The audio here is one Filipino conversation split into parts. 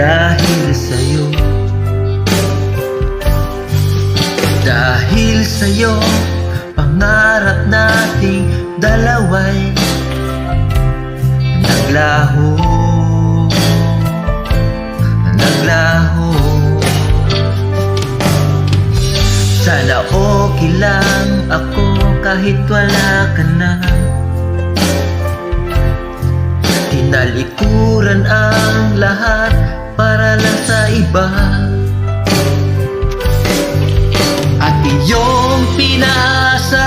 Dahil sa'yo. Dahil sa'yo Pangarap nating dalaway. Naglaho. Naglaho. Sana okay lang ako kahit wala ka na. Tinalikuran ang iba. At iyong pinasa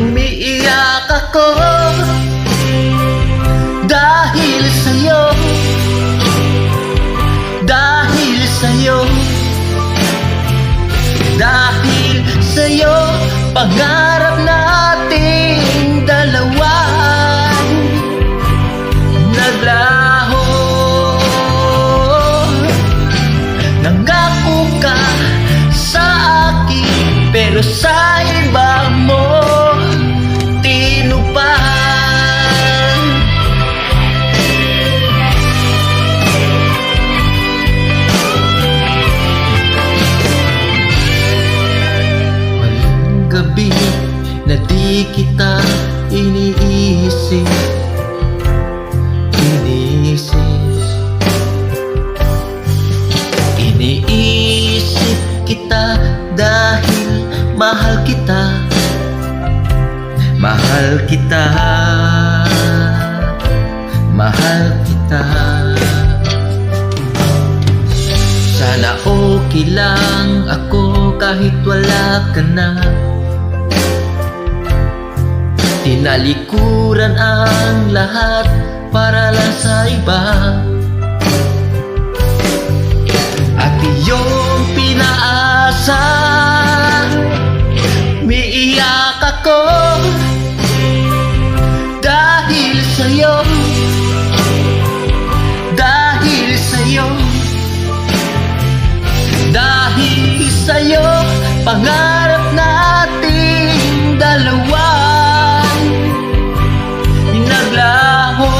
Umiiyak ako. Dahil sa'yo Dahil sa'yo Dahil sa'yo Pangarap Pero sa iba mo Tinupad Walang gabi na di kita Iniisip kita dahil mahal kita. Mahal kita. Mahal kita. Sana okay lang ako kahit wala ka na. Tinalikuran ang lahat para lang sa iba. At iyong pinaasa sa'yo Pangarap nating dalawa. Naglaho.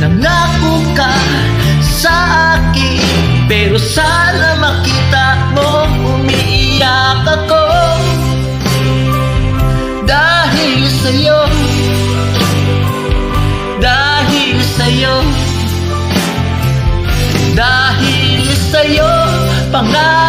Nangako ka sa akin Pero sana Pangarap